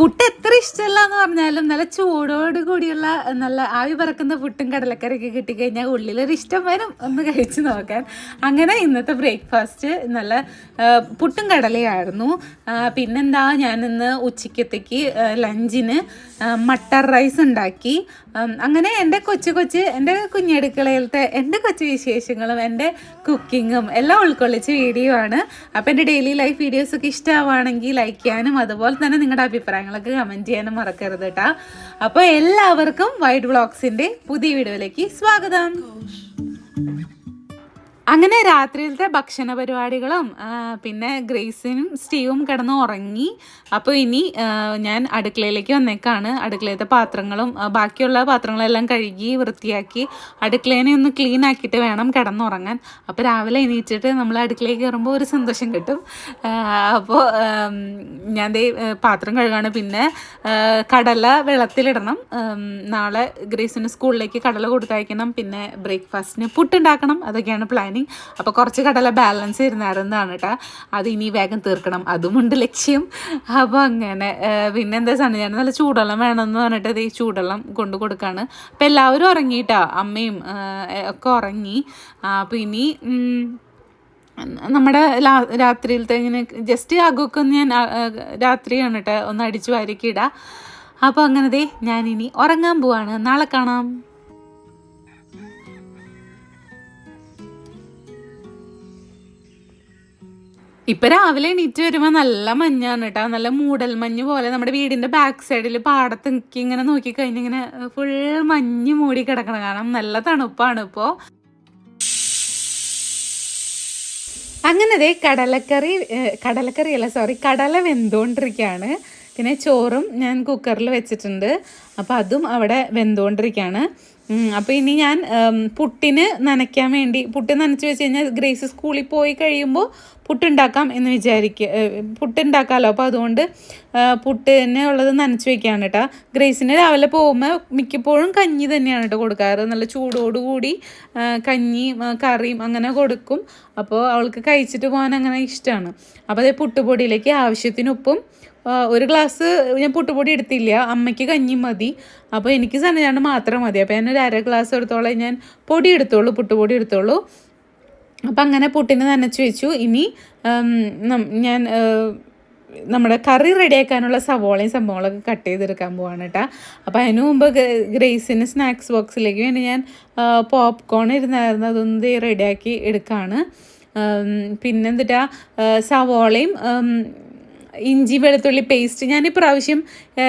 പുട്ട് എത്ര ഇഷ്ടമല്ല എന്ന് പറഞ്ഞാലും നല്ല ചൂടോട് കൂടിയുള്ള നല്ല ആവി പറക്കുന്ന പുട്ടും കടലക്കറിയൊക്കെ കിട്ടിക്കഴിഞ്ഞാൽ ഉള്ളിലൊരു ഇഷ്ടം വരും ഒന്ന് കഴിച്ച് നോക്കാൻ. അങ്ങനെ ഇന്നത്തെ ബ്രേക്ക്ഫാസ്റ്റ് നല്ല പുട്ടും കടലയായിരുന്നു. പിന്നെന്താ ഞാനിന്ന് ആ, ലഞ്ചിന് മട്ടർ റൈസ് ഉണ്ടാക്കി. അങ്ങനെ എന്റെ കൊച്ചു കൊച്ച് എന്റെ കുഞ്ഞടുക്കളയിലത്തെ എന്റെ കൊച്ചു വിശേഷങ്ങളും എന്റെ കുക്കിങ്ങും എല്ലാം ഉൾക്കൊള്ളിച്ച വീഡിയോ ആണ്. അപ്പോൾ എന്റെ ഡെയിലി ലൈഫ് വീഡിയോസൊക്കെ ഇഷ്ടമാവുകയാണെങ്കിൽ ലൈക്ക് ചെയ്യാനും അതുപോലെ തന്നെ നിങ്ങളുടെ അഭിപ്രായങ്ങളൊക്കെ കമന്റ് ചെയ്യാനും മറക്കരുത് കേട്ടോ അപ്പോൾ എല്ലാവർക്കും വൈഡ് വ്ളോഗ്സിന്റെ പുതിയ വീഡിയോയിലേക്ക് സ്വാഗതം. അങ്ങനെ രാത്രിയിലത്തെ ഭക്ഷണ പരിപാടികളും പിന്നെ ഗ്രേസിനും സ്റ്റീവും കിടന്ന് ഉറങ്ങി. അപ്പോൾ ഇനി ഞാൻ അടുക്കളയിലേക്ക് വന്നേക്കാണ്. അടുക്കളയിലത്തെ പാത്രങ്ങളും ബാക്കിയുള്ള പാത്രങ്ങളെല്ലാം കഴുകി വൃത്തിയാക്കി അടുക്കളേനെ ഒന്ന് ക്ലീൻ ആക്കിയിട്ട് വേണം കിടന്നുറങ്ങാൻ. അപ്പോൾ രാവിലെ എണീറ്റിട്ട് നമ്മൾ അടുക്കളയിൽ കയറുമ്പോൾ ഒരു സന്തോഷം കിട്ടും. അപ്പോൾ ഞാൻ ദേ പാത്രം കഴുകാണ്. പിന്നെ കടല വെള്ളത്തിലിടണം. നാളെ ഗ്രേസിന് സ്കൂളിലേക്ക് കടല കൊടുത്തയക്കണം. പിന്നെ ബ്രേക്ക്ഫാസ്റ്റിന് പുട്ടുണ്ടാക്കണം. അതൊക്കെയാണ് പ്ലാനിങ്. അപ്പോൾ കുറച്ച് കടല ബാലൻസ് ഇരുന്നായിരുന്നതാണ് കേട്ടോ അത് ഇനി വേഗം തീർക്കണം. അതുമുണ്ട് ലക്ഷ്യം. അപ്പോൾ അങ്ങനെ പിന്നെ എന്താ സാധനം ഞാൻ നല്ല ചൂടുവെള്ളം വേണമെന്ന് പറഞ്ഞിട്ട് ഈ ചൂടുവെള്ളം കൊണ്ട് കൊടുക്കാണ്. അപ്പോൾ എല്ലാവരും ഉറങ്ങിയിട്ടാ അമ്മയും ഒക്കെ ഉറങ്ങി. അപ്പോൾ ഇനി നമ്മുടെ രാത്രിയിലത്തെ ഇങ്ങനെ ജസ്റ്റ് അകൊക്കെ ഒന്ന് ഞാൻ രാത്രിയാണ് കേട്ടോ ഒന്ന് അടിച്ചു വാരിക്കിടാം. അപ്പോൾ അങ്ങനെ ദേ ഞാനിനി ഉറങ്ങാൻ പോവാണ്. നാളെ കാണാം. ഇപ്പൊ രാവിലെ എണീറ്റ് വരുമ്പോ നല്ല മഞ്ഞാണ് കേട്ടോ നല്ല മൂടൽ മഞ്ഞ് പോലെ നമ്മുടെ വീടിന്റെ ബാക്ക് സൈഡിൽ പാടത്ത് നിൽക്കി ഇങ്ങനെ നോക്കി കഴിഞ്ഞിങ്ങനെ ഫുൾ മഞ്ഞ് മൂടി കിടക്കണം. കാരണം നല്ല തണുപ്പാണ് ഇപ്പോ. അങ്ങനെ ദേ കടലക്കറി കടലക്കറിയല്ല സോറി കടല വെന്തുകൊണ്ടിരിക്കുകയാണ് പിന്നെ ചോറും ഞാൻ കുക്കറിൽ വെച്ചിട്ടുണ്ട്. അപ്പോൾ അതും അവിടെ വെന്തുകൊണ്ടിരിക്കുകയാണ് അപ്പോൾ ഇനി ഞാൻ പുട്ടിന് നനയ്ക്കാൻ വേണ്ടി പുട്ട് നനച്ച് വെച്ച് കഴിഞ്ഞാൽ ഗ്രേസ് സ്കൂളിൽ പോയി കഴിയുമ്പോൾ പുട്ടുണ്ടാക്കാം എന്ന് വിചാരിക്കുക പുട്ടുണ്ടാക്കാമല്ലോ അപ്പോൾ അതുകൊണ്ട് പുട്ടിന് ഉള്ളത് നനച്ച് വെക്കുകയാണ് കേട്ടോ ഗ്രേസിന് രാവിലെ പോകുമ്പോൾ മിക്കപ്പോഴും കഞ്ഞി തന്നെയാണ് കേട്ടോ കൊടുക്കാറ്. നല്ല ചൂടോടുകൂടി ആ, കറിയും അങ്ങനെ കൊടുക്കും. അപ്പോൾ അവൾക്ക് കഴിച്ചിട്ട് പോകാൻ അങ്ങനെ ഇഷ്ടമാണ് അപ്പോൾ അതേ പുട്ടുപൊടിയിലേക്ക് ആവശ്യത്തിന് ഉപ്പും ആ, ഒരു ഗ്ലാസ് ഞാൻ പുട്ടുപൊടി എടുത്തില്ല. അമ്മയ്ക്ക് കഞ്ഞി മതി. അപ്പോൾ എനിക്ക് സന്നജാണ്ട് മാത്രം മതി. അപ്പോൾ ഞാൻ ഒരു അര ഗ്ലാസ് എടുത്തോളം ഞാൻ പൊടി എടുത്തോളൂ പുട്ടുപൊടി എടുത്തോളൂ. അപ്പം അങ്ങനെ പുട്ടിനെ നനച്ച് വെച്ചു. ഇനി ഞാൻ നമ്മുടെ കറി റെഡിയാക്കാനുള്ള സവോളയും സംഭവങ്ങളൊക്കെ കട്ട് ചെയ്തെടുക്കാൻ പോവാണ് കേട്ടോ അപ്പോൾ അതിന് മുമ്പ് ഗ്രേ- ഗ്രേസിന് സ്നാക്സ് ബോക്സിലേക്ക് വേണ്ടി ഞാൻ പോപ്കോൺ ഇരുന്നായിരുന്നു. അതൊന്ന് റെഡിയാക്കി എടുക്കുകയാണ് പിന്നെന്താ പിന്നെന്തിട്ടാ സവോളയും ഇഞ്ചി വെളുത്തുള്ളി പേസ്റ്റ് ഞാൻ ഇപ്രാവശ്യം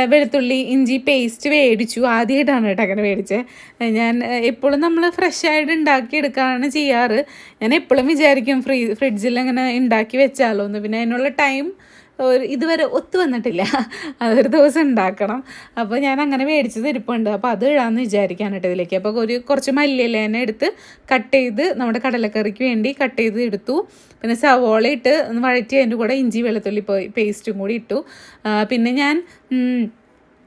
വെളുത്തുള്ളി ഇഞ്ചി പേസ്റ്റ് മേടിച്ചു ആദ്യമായിട്ടാണ് കേട്ടോ അങ്ങനെ മേടിച്ചത് ഞാൻ എപ്പോഴും നമ്മൾ ഫ്രഷ് ആയിട്ട് ഉണ്ടാക്കി എടുക്കാനാണ് ചെയ്യാറ്. ഞാൻ എപ്പോഴും വിചാരിക്കും ഫ്രീ ഫ്രിഡ്ജിൽ അങ്ങനെ ഉണ്ടാക്കി വെച്ചാലോ എന്ന് പിന്നെ അതിനുള്ള ടൈം ഇതുവരെ ഒത്തു വന്നിട്ടില്ല. അതൊരു ദിവസം ഉണ്ടാക്കണം. അപ്പോൾ ഞാൻ അങ്ങനെ മേടിച്ചത് ഇരിപ്പുണ്ട്. അപ്പോൾ അത് ഇടാമെന്ന് വിചാരിക്കാനായിട്ട് ഇതിലേക്ക്. അപ്പോൾ ഒരു കുറച്ച് മല്ലിയിലേനെ എടുത്ത് കട്ട് ചെയ്ത് നമ്മുടെ കടലക്കറിക്ക് വേണ്ടി കട്ട് ചെയ്ത് എടുത്തു. പിന്നെ സവോള ഇട്ട് വഴറ്റി അതിന്റെ കൂടെ ഇഞ്ചി വെളുത്തുള്ളി പേസ്റ്റും കൂടി ഇട്ടു. പിന്നെ ഞാൻ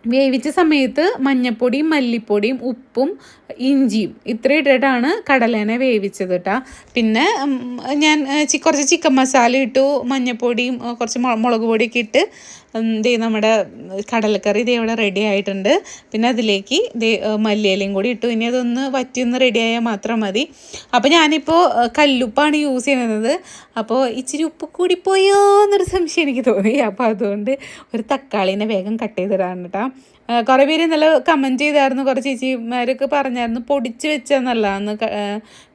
വേവിച്ച സമയത്ത് മഞ്ഞപ്പൊടിയും മല്ലിപ്പൊടിയും ഉപ്പും ഇഞ്ചിയും ഇത്രയും ഇട്ടിട്ടാണ് കടലേനെ വേവിച്ചത് കേട്ടോ പിന്നെ ഞാൻ കുറച്ച് ചിക്കൻ മസാല ഇട്ടു മഞ്ഞപ്പൊടിയും കുറച്ച് മുളക് പൊടിയൊക്കെ ഇട്ട് ദേ നമ്മുടെ കടലക്കറി ദേ ഇവിടെ റെഡി ആയിട്ടുണ്ട്. പിന്നെ അതിലേക്ക് ദേ മല്ലിയിലയും കൂടി ഇട്ടു. ഇനി അതൊന്ന് വറ്റിയൊന്ന് റെഡിയായാൽ മാത്രം മതി. അപ്പോൾ ഞാനിപ്പോൾ കല്ലുപ്പാണ് യൂസ് ചെയ്യുന്നത്. അപ്പോൾ ഇച്ചിരി ഉപ്പ് കൂടി പോയോ എന്നൊരു സംശയം എനിക്ക് തോന്നി. അപ്പോൾ അതുകൊണ്ട് ഒരു തക്കാളീനെ വേഗം കട്ട് ചെയ്തിടാണ് കേട്ടോ കുറേ പേര് നല്ല കമന്റ് ചെയ്തായിരുന്നു. കുറച്ച് ചേച്ചിമാരൊക്കെ പറഞ്ഞായിരുന്നു പൊടിച്ച് വെച്ചാൽ നല്ലതാന്ന്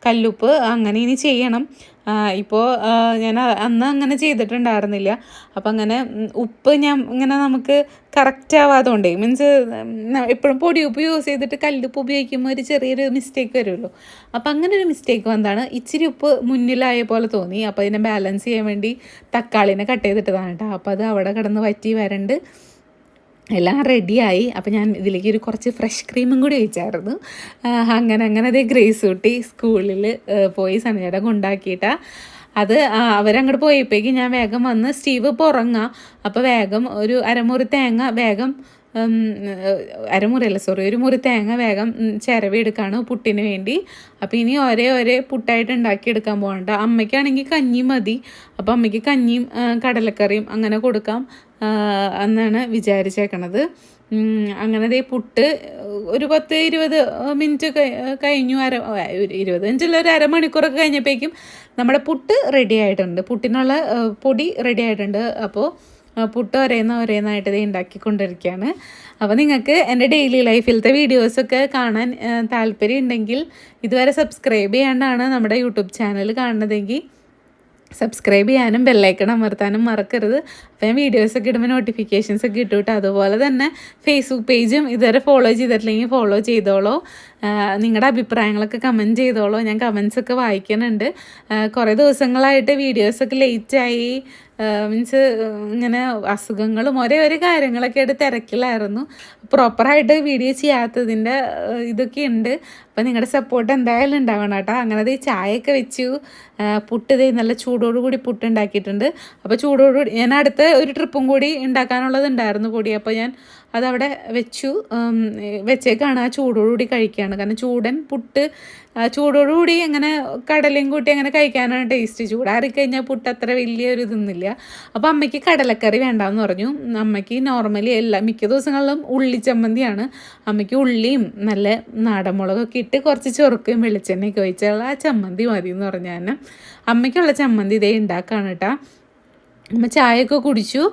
കല്ലുപ്പ്. അങ്ങനെ ഇനി ചെയ്യണം. ഇപ്പോൾ ഞാൻ അന്ന് അങ്ങനെ ചെയ്തിട്ടുണ്ടായിരുന്നില്ല. അപ്പം അങ്ങനെ ഉപ്പ് ഞാൻ ഇങ്ങനെ നമുക്ക് കറക്റ്റ് ആവാത്തതുകൊണ്ടേ മീൻസ് എപ്പോഴും പൊടി ഉപ്പ് യൂസ് ചെയ്തിട്ട് കല്ലുപ്പ് ഉപയോഗിക്കുമ്പോൾ ഒരു ചെറിയൊരു മിസ്റ്റേക്ക് വരുമല്ലോ. അപ്പം അങ്ങനെ ഒരു മിസ്റ്റേക്ക് വന്നതാണ് ഇച്ചിരി ഉപ്പ് മുന്നിലായ പോലെ തോന്നി. അപ്പോൾ അതിനെ ബാലൻസ് ചെയ്യാൻ വേണ്ടി തക്കാളിനെ കട്ട് ചെയ്തിട്ടതാണ് കേട്ടോ അപ്പോൾ അത് അവിടെ കിടന്ന് വറ്റി വരണ്ട്. എല്ലാം റെഡിയായി അപ്പോൾ ഞാൻ ഇതിലേക്ക് ഒരു കുറച്ച് ഫ്രഷ് ക്രീമും കൂടി ഒഴിച്ചായിരുന്നു. അങ്ങനെ അങ്ങനെ അതേ ഗ്രേസ് കൂട്ടി സ്കൂളിൽ പോയി സണിയുടെ കൊണ്ടാക്കിയിട്ടാ. അത് അവരങ്ങോട്ട് പോയപ്പോഴേക്കും ഞാൻ വേഗം വന്ന് സ്റ്റീവ് ഇപ്പോൾ ഉറങ്ങാം. അപ്പോൾ വേഗം ഒരു അരമുറി തേങ്ങ വേഗം അരമുറിയല്ല സോറി ഒരു മുറി തേങ്ങ വേഗം ചിരവിയെടുക്കുകയാണ് പുട്ടിന് വേണ്ടി. അപ്പോൾ ഇനി ഒരേ ഒരേ പുട്ടായിട്ട് ഉണ്ടാക്കിയെടുക്കാൻ പോകണ്ട. അമ്മയ്ക്കാണെങ്കിൽ കഞ്ഞി മതി. അപ്പോൾ അമ്മയ്ക്ക് കഞ്ഞിയും കടലക്കറിയും അങ്ങനെ കൊടുക്കാം. എന്നാണ് വിചാരിച്ചേക്കണത്. അങ്ങനെ ദേ പുട്ട് ഒരു പത്ത് ഇരുപത് മിനിറ്റ് കഴിഞ്ഞു. അര ഇരുപത് മിനിറ്റിൽ ഒരു അരമണിക്കൂറൊക്കെ കഴിഞ്ഞപ്പോഴേക്കും നമ്മുടെ പുട്ട് റെഡി ആയിട്ടുണ്ട്. പുട്ടിനുള്ള പൊടി റെഡി ആയിട്ടുണ്ട്. അപ്പോൾ പുട്ട് ഒരേന്ന ഒരേന്നായിട്ട് ഇത് ഉണ്ടാക്കിക്കൊണ്ടിരിക്കുകയാണ്. അപ്പോൾ നിങ്ങൾക്ക് എന്റെ ഡെയിലി ലൈഫിലത്തെ വീഡിയോസൊക്കെ കാണാൻ താല്പര്യം ഉണ്ടെങ്കിൽ ഇതുവരെ സബ്സ്ക്രൈബ് ചെയ്യാണ്ടാണ് നമ്മുടെ യൂട്യൂബ് ചാനൽ കാണുന്നതെങ്കിൽ സബ്സ്ക്രൈബ് ചെയ്യാനും ബെല്ലൈക്കൺ അമർത്താനും മറക്കരുത്. അപ്പോൾ ഞാൻ വീഡിയോസൊക്കെ ഇടുമ്പോൾ നോട്ടിഫിക്കേഷൻസ് ഒക്കെ ഇട്ടു അതുപോലെ തന്നെ ഫേസ്ബുക്ക് പേജും ഇതുവരെ ഫോളോ ചെയ്തിട്ടില്ലെങ്കിൽ ഫോളോ ചെയ്തോളൂ. നിങ്ങളുടെ അഭിപ്രായങ്ങളൊക്കെ കമന്റ് ചെയ്തോളൂ. ഞാൻ കമൻസ് ഒക്കെ വായിക്കുന്നുണ്ട്. കുറേ ദിവസങ്ങളായിട്ട് വീഡിയോസൊക്കെ ലേറ്റായി മീൻസ് ഇങ്ങനെ അസുഖങ്ങളും ഒരേ ഒരു കാര്യങ്ങളൊക്കെ ആയിട്ട് തിരക്കിലായിരുന്നു. പ്രോപ്പറായിട്ട് വീഡിയോ ചെയ്യാത്തതിന്റെ ഇതൊക്കെ ഉണ്ട് അപ്പോൾ നിങ്ങളുടെ സപ്പോർട്ട് എന്തായാലും ഉണ്ടാവണം കേട്ടോ. അങ്ങനെ ദേ ചായയൊക്കെ വെച്ചു. പുട്ട് ദേ നല്ല ചൂടോടുകൂടി പുട്ട് ഉണ്ടാക്കിയിട്ടുണ്ട് അപ്പോൾ ചൂടോടുകൂടി ഞാൻ അടുത്ത ഒരു ട്രിപ്പും കൂടി ഉണ്ടാക്കാനുള്ളത് ഉണ്ടായിരുന്നു കൂടി. അപ്പോൾ ഞാൻ അതവിടെ വെച്ചു. വെച്ചേക്കാണ് ആ ചൂടോടുകൂടി കഴിക്കുകയാണ് കാരണം ചൂടൻ പുട്ട് ചൂടോടുകൂടി അങ്ങനെ കടലയും കൂട്ടി അങ്ങനെ കഴിക്കാനാണ് ടേസ്റ്റ് ചൂടാറി കഴിഞ്ഞാൽ പുട്ട് അത്ര വലിയൊരു ഇതൊന്നുമില്ല. അപ്പോൾ അമ്മയ്ക്ക് കടലക്കറി വേണ്ടാന്ന് പറഞ്ഞു. അമ്മയ്ക്ക് നോർമലി എല്ലാ മിക്ക ദിവസങ്ങളിലും ഉള്ളി ചമ്മന്തിയാണ്. അമ്മയ്ക്ക് ഉള്ളിയും നല്ല നാടൻ മുളകൊക്കെ ഇട്ട് കുറച്ച് ചൊറുക്കയും വെളിച്ചെണ്ണയൊക്കെ ഒഴിച്ചുള്ള ആ ചമ്മന്തി മതി എന്ന് പറഞ്ഞാൽ അമ്മയ്ക്കുള്ള ചമ്മന്തി ഇതേ ഉണ്ടാക്കാണ് കേട്ടോ. അമ്മ ചായയൊക്കെ കുടിച്ചു.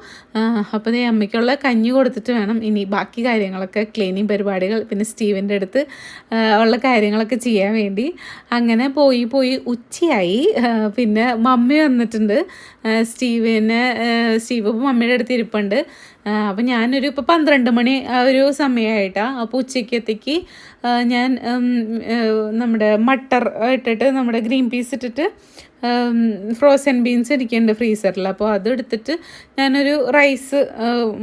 അപ്പോൾ ദേ അമ്മയ്ക്കുള്ള കഞ്ഞി കൊടുത്തിട്ട് വേണം. ഇനി ബാക്കി കാര്യങ്ങളൊക്കെ ക്ലീനിങ് പരിപാടികൾ പിന്നെ സ്റ്റീവിന്റെ അടുത്ത് ഉള്ള കാര്യങ്ങളൊക്കെ ചെയ്യാൻ വേണ്ടി. അങ്ങനെ പോയി പോയി ഉച്ചയായി. പിന്നെ മമ്മി വന്നിട്ടുണ്ട്. സ്റ്റീവിനെ സ്റ്റീവ് ഇപ്പോൾ മമ്മിയുടെ അടുത്ത് ഇരിപ്പുണ്ട്. അപ്പോൾ ഞാനൊരു ഇപ്പോൾ പന്ത്രണ്ട് മണി ഒരു സമയമായിട്ടാണ് അപ്പോൾ ഉച്ചയ്ക്കത്തേക്ക് ഞാൻ നമ്മുടെ മട്ടർ ഇട്ടിട്ട് നമ്മുടെ ഗ്രീൻ പീസ് ഇട്ടിട്ട് ഫ്രോസൺ ബീൻസ് ഇരിക്കുന്നുണ്ട് ഫ്രീസറിൽ അപ്പോൾ അത് എടുത്തിട്ട് ഞാനൊരു റൈസ്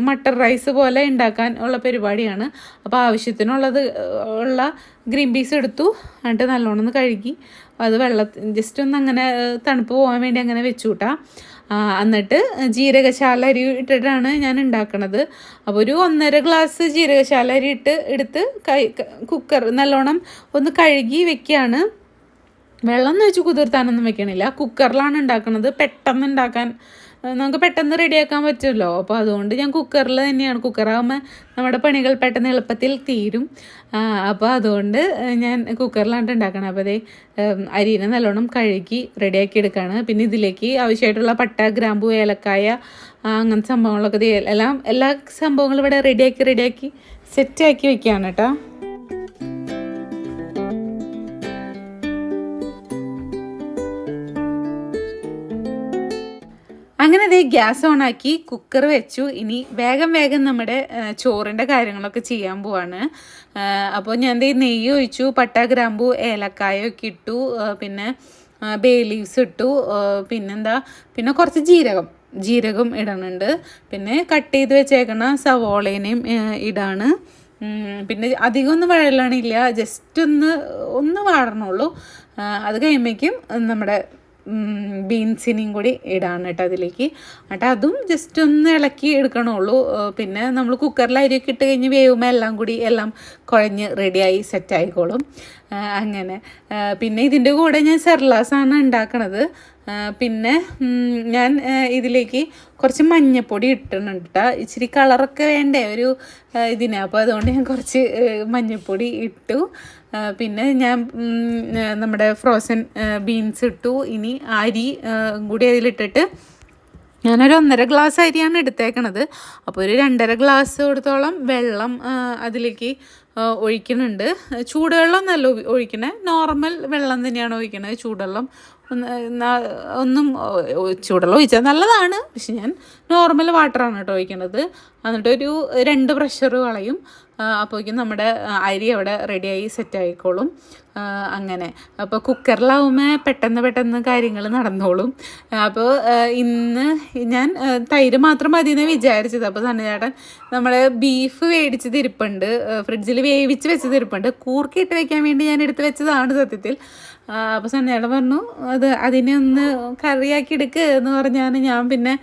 മട്ടർ റൈസ് പോലെ ഉണ്ടാക്കാൻ ഉള്ള പരിപാടിയാണ്. അപ്പോൾ ആവശ്യത്തിനുള്ളത് ഉള്ള ഗ്രീൻ പീസ് എടുത്തു. എന്നിട്ട് നല്ലോണം ഒന്ന് കഴുകി അത് വെള്ളത്തിൽ ജസ്റ്റ് ഒന്ന് അങ്ങനെ തണുപ്പ് പോകാൻ വേണ്ടി അങ്ങനെ വെച്ചു കൂട്ടാം എന്നിട്ട് ജീരകശാല അരി ഇട്ടിട്ടാണ് ഞാൻ ഉണ്ടാക്കണത്. അപ്പോൾ ഒരു ഒന്നര ഗ്ലാസ് ജീരകശാല അരി ഇട്ട് എടുത്ത് കൈ കുക്കർ നല്ലോണം ഒന്ന് കഴുകി വെക്കുകയാണ്. വെള്ളം എന്ന് വെച്ച് കുതിർത്താനൊന്നും വെക്കണില്ല. കുക്കറിലാണ് ഉണ്ടാക്കുന്നത് പെട്ടെന്ന് ഉണ്ടാക്കാൻ നമുക്ക് പെട്ടെന്ന് റെഡിയാക്കാൻ പറ്റുമല്ലോ. അപ്പോൾ അതുകൊണ്ട് ഞാൻ കുക്കറിൽ തന്നെയാണ്. കുക്കറാകുമ്പോൾ നമ്മുടെ പണികൾ പെട്ടെന്ന് എളുപ്പത്തിൽ തീരും. അപ്പോൾ അതുകൊണ്ട് ഞാൻ കുക്കറിലാണ് ഉണ്ടാക്കണം അപ്പോൾ അതേ അരിനെ നല്ലോണം കഴുകി റെഡിയാക്കി എടുക്കുകയാണ് പിന്നെ ഇതിലേക്ക് ആവശ്യമായിട്ടുള്ള പട്ട ഗ്രാമ്പു ഏലക്കായ അങ്ങനത്തെ സംഭവങ്ങളൊക്കെ എല്ലാം എല്ലാ സംഭവങ്ങളും ഇവിടെ റെഡിയാക്കി റെഡിയാക്കി സെറ്റാക്കി വെക്കുകയാണ് കേട്ടോ. അങ്ങനെ അതേ ഗ്യാസ് ഓൺ ആക്കി കുക്കർ വെച്ചു. ഇനി വേഗം വേഗം നമ്മുടെ ചോറിന്റെ കാര്യങ്ങളൊക്കെ ചെയ്യാൻ പോവാണ്. അപ്പോൾ ഞാൻ ദേ നെയ്യ് ഒഴിച്ചു പട്ട ഗ്രാമ്പു ഏലക്കായൊക്കെ ഇട്ടു. പിന്നെ ബേ ലീവ്സ് ഇട്ടു. പിന്നെന്താ പിന്നെ കുറച്ച് ജീരകം ജീരകം ഇടണുണ്ട്. പിന്നെ കട്ട് ചെയ്ത് വെച്ചേക്കണ സവോളേനെയും ഇടാണ്. പിന്നെ അധികം ഒന്നും വഴലണില്ല. ജസ്റ്റ് ഒന്ന് ഒന്ന് വാടണുള്ളൂ. അത് കഴിയുമ്പോഴേക്കും നമ്മുടെ ബീൻസിനെയും കൂടി ഇടാണ് കേട്ടോ അതിലേക്ക്. എന്നിട്ട് അതും ജസ്റ്റ് ഒന്ന് ഇളക്കി എടുക്കണുള്ളൂ. പിന്നെ നമ്മൾ കുക്കറിൽ അരിയൊക്കെ ഇട്ട് കഴിഞ്ഞ് വേവുമ്പോൾ എല്ലാം കൂടി എല്ലാം കുഴഞ്ഞ് റെഡിയായി സെറ്റ് ആയിക്കോളും. അങ്ങനെ. പിന്നെ ഇതിന്റെ കൂടെ ഞാൻ സെർലാസാണ് ഉണ്ടാക്കണത്. പിന്നെ ഞാൻ ഇതിലേക്ക് കുറച്ച് മഞ്ഞപ്പൊടി ഇട്ടിട്ടുണ്ട് കേട്ടോ ഇച്ചിരി കളറൊക്കെ വേണ്ടേ ഒരു ഇതിന്. അപ്പോൾ അതുകൊണ്ട് ഞാൻ കുറച്ച് മഞ്ഞപ്പൊടി ഇട്ടു. പിന്നെ ഞാൻ നമ്മുടെ ഫ്രോസൺ ബീൻസ് ഇട്ടു. ഇനി അരി കൂടി അതിലിട്ടിട്ട് ഞാനൊരു ഒന്നര ഗ്ലാസ് അരിയാണ് എടുത്തേക്കണത്. അപ്പോൾ ഒരു രണ്ടര ഗ്ലാസ് കൊടുത്തോളം വെള്ളം അതിലേക്ക് ഒഴിക്കുന്നുണ്ട്. ചൂടുവെള്ളം നല്ല ഒഴിക്കണേ. നോർമൽ വെള്ളം തന്നെയാണ് ഒഴിക്കണത് ചൂടുവെള്ളം ഒന്ന് ഒ- ഒഴിച്ചാൽ നല്ലതാണ്. പക്ഷെ ഞാൻ നോർമൽ വാട്ടറാണ് കേട്ടോ ഒഴിക്കണത്. എന്നിട്ടൊരു രണ്ട് പ്രഷർ കളയും. അപ്പോഴേക്കും നമ്മുടെ അരി അവിടെ റെഡിയായി സെറ്റ് ആയിക്കോളും. അങ്ങനെ. അപ്പോൾ കുക്കറിലാവുമ്പോൾ പെട്ടെന്ന് പെട്ടെന്ന് കാര്യങ്ങൾ നടന്നോളും. അപ്പോൾ ഇന്ന് ഞാൻ തൈര് മാത്രം മതി എന്ന് വിചാരിച്ചത്. അപ്പോൾ തന്നെ ചേട്ടൻ നമ്മൾ ബീഫ് വേടിച്ച് തിരിപ്പുണ്ട് ഫ്രിഡ്ജിൽ വേവിച്ച് വെച്ച് തിരിപ്പുണ്ട് കൂർക്കിയിട്ട് വെക്കാൻ വേണ്ടി ഞാൻ എടുത്ത് വെച്ചതാണ് സത്യത്തിൽ. അപ്പോൾ സന്നേടം പറഞ്ഞു അത് അതിനെ ഒന്ന് കറിയാക്കി എടുക്ക് എന്ന് പറഞ്ഞാൽ ഞാൻ പിന്നെ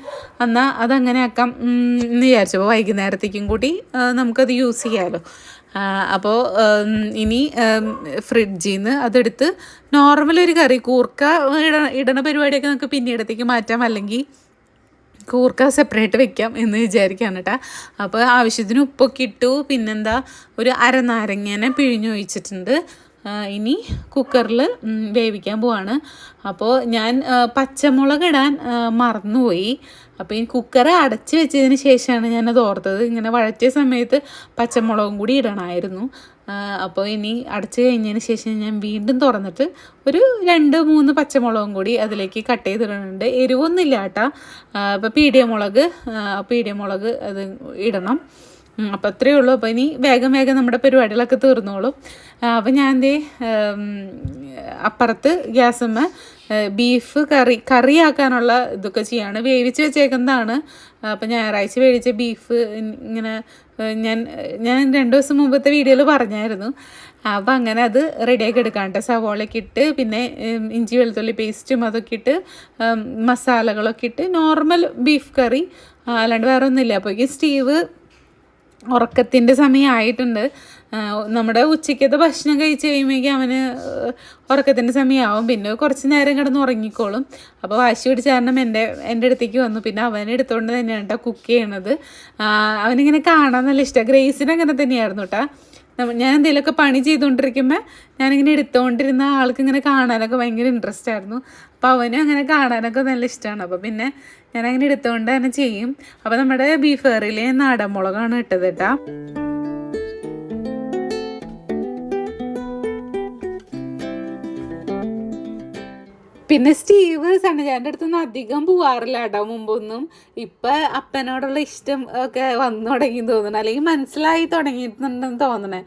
എന്നാൽ അതങ്ങനെ ആക്കാം എന്ന് വിചാരിച്ചു. അപ്പോൾ വൈകുന്നേരത്തേക്കും കൂടി നമുക്കത് യൂസ് ചെയ്യാമല്ലോ അപ്പോൾ ഇനി ഫ്രിഡ്ജിൽ നിന്ന് അതെടുത്ത് നോർമൽ ഒരു കറി കൂർക്ക ഇട ഇടണ പരിപാടിയൊക്കെ നമുക്ക് പിന്നീടത്തേക്ക് മാറ്റാം. അല്ലെങ്കിൽ കൂർക്ക സെപ്പറേറ്റ് വെക്കാം എന്ന് വിചാരിക്കുകയാണ് കേട്ടോ അപ്പോൾ ആവശ്യത്തിന് ഉപ്പൊക്കെ ഇട്ടു പിന്നെന്താ ഒരു അര നാരങ്ങേനെ പിഴിഞ്ഞൊഴിച്ചിട്ടുണ്ട്. ആ, ഇനി കുക്കറിൽ വേവിക്കാൻ പോവാണ്. അപ്പോൾ ഞാൻ പച്ചമുളക് ഇടാൻ മറന്നുപോയി. അപ്പോൾ ഈ കുക്കർ അടച്ച് വെച്ചതിന് ശേഷമാണ് ഞാനത് ഓർത്തത്. ഇങ്ങനെ വഴറ്റിയ സമയത്ത് പച്ചമുളകും കൂടി ഇടണമായിരുന്നു അപ്പോൾ ഇനി അടച്ച് കഴിഞ്ഞതിന് ശേഷം ഞാൻ വീണ്ടും തുറന്നിട്ട് ഒരു രണ്ട് മൂന്ന് പച്ചമുളകും കൂടി അതിലേക്ക് കട്ട് ചെയ്തിടുന്നുണ്ട്. എരിവൊന്നുമില്ല കേട്ടോ. അപ്പോൾ പീടിയ മുളക് പീടിയ മുളക് അത് ഇടണം. അപ്പം അത്രയേ ഉള്ളൂ. അപ്പോൾ ഇനി വേഗം വേഗം നമ്മുടെ പരിപാടികളൊക്കെ തീർന്നോളും. അപ്പം ഞാൻ ഉം, അപ്പുറത്ത് ഗ്യാസമ്മ ബീഫ് കറി കറിയാക്കാനുള്ള ഇതൊക്കെ ചെയ്യാണ്. വേവിച്ച് വെച്ചേക്കുന്നതാണ്. അപ്പം ഞായറാഴ്ച വേവിച്ച ബീഫ് ഇങ്ങനെ ഞാൻ ഞാൻ രണ്ട് ദിവസം മുമ്പത്തെ വീഡിയോയിൽ പറഞ്ഞായിരുന്നു. അപ്പോൾ അങ്ങനെ അത് റെഡിയാക്കി എടുക്കാൻ കേട്ടോ. സവോളയൊക്കെ ഇട്ട് പിന്നെ ഇഞ്ചി വെളുത്തുള്ളി പേസ്റ്റും അതൊക്കെ ഇട്ട് മസാലകളൊക്കെ ഇട്ട് നോർമൽ ബീഫ് കറി. അല്ലാണ്ട് വേറെ ഒന്നുമില്ല അപ്പോഴേക്കും സ്റ്റീവ് ഉറക്കത്തിന്റെ സമയമായിട്ടുണ്ട്. നമ്മുടെ ഉച്ചയ്ക്കത്തെ ഭക്ഷണം കഴിച്ച് കഴിയുമ്പോഴേക്കും അവന് ഉറക്കത്തിന്റെ സമയമാവും. പിന്നെ കുറച്ച് നേരം കിടന്ന് ഉറങ്ങിക്കോളും. അപ്പോൾ വാശി പിടിച്ച കാരണം എന്റെ എന്റെ അടുത്തേക്ക് വന്നു. പിന്നെ അവനെ എടുത്തുകൊണ്ട് തന്നെയാണ് കേട്ടോ കുക്ക് ചെയ്യണത്. അവനിങ്ങനെ കാണാൻ നല്ല ഇഷ്ടമാണ് ഗ്രേസിന് അങ്ങനെ തന്നെയായിരുന്നു കേട്ടോ ഞാൻ എന്തെങ്കിലുമൊക്കെ പണി ചെയ്തുകൊണ്ടിരിക്കുമ്പോൾ ഞാനിങ്ങനെ എടുത്തുകൊണ്ടിരുന്ന ആൾക്ക് ഇങ്ങനെ കാണാനൊക്കെ ഭയങ്കര ഇൻട്രസ്റ്റ് ആയിരുന്നു. അപ്പോൾ അവനും അങ്ങനെ കാണാനൊക്കെ നല്ല ഇഷ്ടമാണ് അപ്പോൾ പിന്നെ ഞാൻ അങ്ങനെ എടുത്തുകൊണ്ട് തന്നെ ചെയ്യും. അപ്പോൾ നമ്മുടെ ബീഫ് കറിയിൽ നാടൻ മുളകാണ് ഇട്ടത് കേട്ടോ. പിന്നെ സ്റ്റീവ് സണ്ണജാന്റെ അടുത്തൊന്നും അധികം പോവാറില്ല. കേട്ടോ മുമ്പൊന്നും ഇപ്പം അപ്പനോടുള്ള ഇഷ്ടം ഒക്കെ വന്നു തുടങ്ങി തോന്നുന്നു. അല്ലെങ്കിൽ മനസ്സിലായി തുടങ്ങിയിട്ടുണ്ടെന്ന് തോന്നണേ.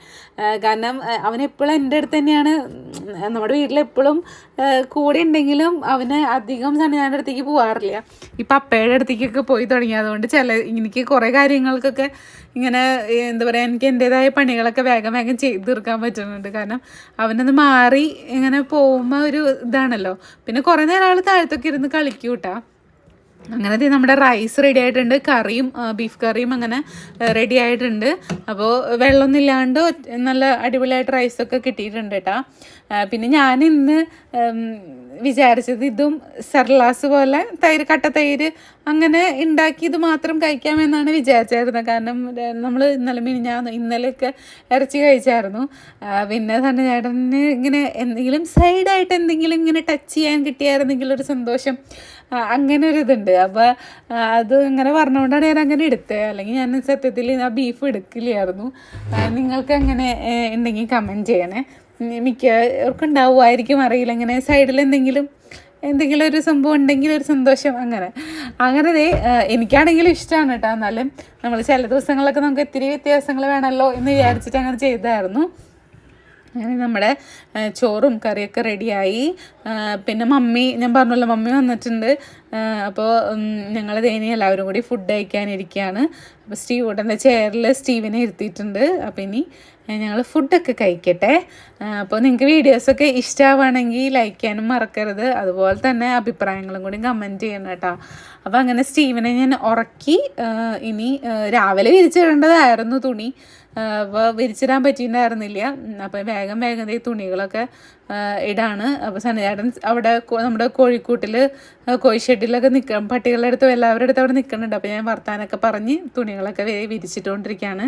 കാരണം അവൻ എപ്പോഴും എന്റെ അടുത്ത് തന്നെയാണ്. നമ്മുടെ വീട്ടിലെപ്പോഴും കൂടെ ഉണ്ടെങ്കിലും അവന് അധികം സണ്ണജാന്റെ അടുത്തേക്ക് പോവാറില്ല. ഇപ്പം അപ്പയുടെ അടുത്തേക്കൊക്കെ പോയി തുടങ്ങി അതുകൊണ്ട് ചില എനിക്ക് കുറേ കാര്യങ്ങൾക്കൊക്കെ ഇങ്ങനെ എന്താ പറയുക എനിക്ക് എന്റേതായ പണികളൊക്കെ വേഗം വേഗം ചെയ്ത് തീർക്കാൻ പറ്റുന്നുണ്ട്. കാരണം അവനത് മാറി ഇങ്ങനെ പോകുമ്പോൾ ഒരു ഇതാണല്ലോ. പിന്നെ കുറേ നേരം ആൾ താഴത്തൊക്കെ ഇരുന്ന് കളിക്കും അങ്ങനെ നമ്മുടെ റൈസ് റെഡി ആയിട്ടുണ്ട്. കറിയും ബീഫ് കറിയും അങ്ങനെ റെഡി ആയിട്ടുണ്ട്. അപ്പോൾ വെള്ളമൊന്നും ഇല്ലാണ്ട് നല്ല അടിപൊളിയായിട്ട് റൈസൊക്കെ കിട്ടിയിട്ടുണ്ട് കേട്ടോ പിന്നെ ഞാൻ ഇന്ന് വിചാരിച്ചത് ഇതും സർലാസ് പോലെ തൈര് കട്ട തൈര് അങ്ങനെ ഉണ്ടാക്കി ഇത് മാത്രം കഴിക്കാമെന്നാണ് വിചാരിച്ചായിരുന്നത് കാരണം നമ്മൾ ഇന്നലെ ഞാൻ ഇന്നലെയൊക്കെ ഇറച്ചി കഴിച്ചായിരുന്നു. പിന്നെ തന്നെ ചേട്ടന് ഇങ്ങനെ എന്തെങ്കിലും സൈഡായിട്ട് എന്തെങ്കിലും ഇങ്ങനെ ടച്ച് ചെയ്യാൻ കിട്ടിയായിരുന്നെങ്കിൽ ഒരു സന്തോഷം. അങ്ങനെ ഒരു ഇതുണ്ട്. അപ്പോൾ അത് ഇങ്ങനെ പറഞ്ഞുകൊണ്ടാണ് ഞാൻ അങ്ങനെ എടുത്തത് അല്ലെങ്കിൽ ഞാൻ സത്യത്തിൽ ആ ബീഫ് എടുക്കില്ലായിരുന്നു. നിങ്ങൾക്ക് അങ്ങനെ ഉണ്ടെങ്കിൽ കമന്റ് ചെയ്യണേ. മിക്കവർക്കും ഉണ്ടാവുമായിരിക്കും. അറിയില്ല ഇങ്ങനെ സൈഡിൽ എന്തെങ്കിലും എന്തെങ്കിലും ഒരു സംഭവം ഉണ്ടെങ്കിൽ ഒരു സന്തോഷം അങ്ങനെ. അങ്ങനെ ദേ എനിക്കാണെങ്കിലും ഇഷ്ടമാണ് കേട്ടോ. എന്നാലും നമ്മൾ ചില ദിവസങ്ങളിലൊക്കെ നമുക്ക് ഇത്തിരി വ്യത്യാസങ്ങൾ വേണമല്ലോ എന്ന് വിചാരിച്ചിട്ട് അങ്ങനെ ചെയ്തായിരുന്നു. അങ്ങനെ നമ്മുടെ ചോറും കറിയൊക്കെ റെഡിയായി. പിന്നെ മമ്മി ഞാൻ പറഞ്ഞല്ലോ മമ്മി വന്നിട്ടുണ്ട്. അപ്പോൾ ഞങ്ങൾ തേനി എല്ലാവരും കൂടി ഫുഡ് കഴിക്കാനിരിക്കുകയാണ് അപ്പോൾ സ്റ്റീവ് ഉടനെ ചെയറിൽ സ്റ്റീവിനെ ഇരുത്തിയിട്ടുണ്ട്. അപ്പോൾ ഇനി ഞങ്ങൾ ഫുഡൊക്കെ കഴിക്കട്ടെ. അപ്പോൾ നിങ്ങൾക്ക് വീഡിയോസൊക്കെ ഇഷ്ടമാവുകയാണെങ്കിൽ ലൈക്ക് ചെയ്യാനും മറക്കരുത്. അതുപോലെ തന്നെ അഭിപ്രായങ്ങളും കൂടി കമന്റ് ചെയ്യണം കേട്ടോ. അപ്പോൾ അങ്ങനെ സ്റ്റീവിനെ ഞാൻ ഉറക്കി ഇനി രാവിലെ വിരിച്ചിടേണ്ടതായിരുന്നു തുണി. അപ്പോൾ വിരിച്ചിടാൻ പറ്റിയിട്ടുണ്ടായിരുന്നില്ല. അപ്പോൾ വേഗം വേഗം ഈ തുണികളൊക്കെ ഇടാണ്. അപ്പോൾ സനചേട്ടൻ അവിടെ നമ്മുടെ കോഴിക്കൂട്ടിൽ കോഴിഷെഡിലൊക്കെ നിൽക്കണം. പട്ടികളുടെ അടുത്തും എല്ലാവരുടെ അടുത്തും അവിടെ നിൽക്കുന്നുണ്ട്. അപ്പോൾ ഞാൻ വർത്താനൊക്കെ പറഞ്ഞ് തുണികളൊക്കെ വിരിച്ചിട്ടുകൊണ്ടിരിക്കുകയാണ്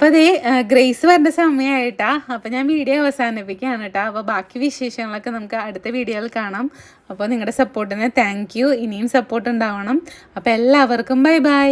അപ്പോൾ അതേ ഗ്രേസ് വരേണ്ട സമയമായിട്ടാ അപ്പോൾ ഞാൻ വീഡിയോ അവസാനിപ്പിക്കുകയാണ് കേട്ടോ. അപ്പോൾ ബാക്കി വിശേഷങ്ങളൊക്കെ നമുക്ക് അടുത്ത വീഡിയോയിൽ കാണാം. അപ്പോൾ നിങ്ങളുടെ സപ്പോർട്ടിന് താങ്ക് യു ഇനിയും സപ്പോർട്ട് ഉണ്ടാവണം. അപ്പോൾ എല്ലാവർക്കും ബൈ ബൈ